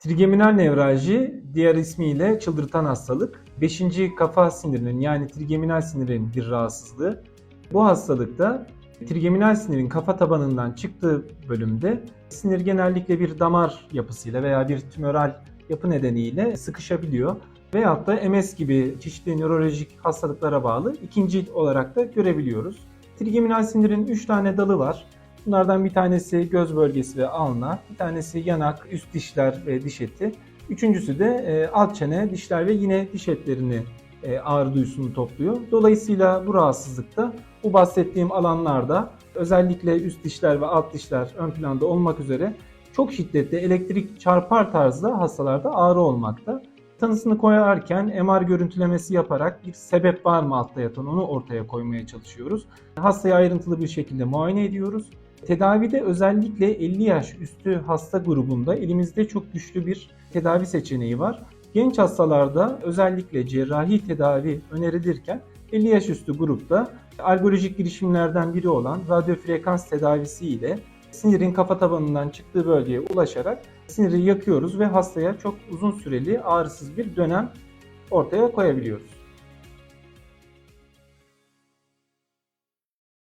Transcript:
Trigeminal nevralji diğer ismiyle çıldırtan hastalık. Beşinci kafa sinirinin yani trigeminal sinirin bir rahatsızlığı. Bu hastalıkta trigeminal sinirin kafa tabanından çıktığı bölümde sinir genellikle bir damar yapısıyla veya bir tümöral yapı nedeniyle sıkışabiliyor. Veyahut da MS gibi çeşitli nörolojik hastalıklara bağlı ikinci olarak da görebiliyoruz. Trigeminal sinirin 3 tane dalı var. Bunlardan bir tanesi göz bölgesi ve alna, bir tanesi yanak, üst dişler ve diş eti. Üçüncüsü de e, alt çene, dişler ve yine diş etlerini e, ağrı duyusunu topluyor. Dolayısıyla bu rahatsızlıkta bu bahsettiğim alanlarda özellikle üst dişler ve alt dişler ön planda olmak üzere çok şiddetli elektrik çarpar tarzda hastalarda ağrı olmakta. Tanısını koyarken MR görüntülemesi yaparak bir sebep var mı altta yatan onu ortaya koymaya çalışıyoruz. Hastayı ayrıntılı bir şekilde muayene ediyoruz. Tedavide özellikle 50 yaş üstü hasta grubunda elimizde çok güçlü bir tedavi seçeneği var. Genç hastalarda özellikle cerrahi tedavi önerilirken 50 yaş üstü grupta algolojik girişimlerden biri olan radyofrekans tedavisi ile sinirin kafa tabanından çıktığı bölgeye ulaşarak siniri yakıyoruz ve hastaya çok uzun süreli ağrısız bir dönem ortaya koyabiliyoruz.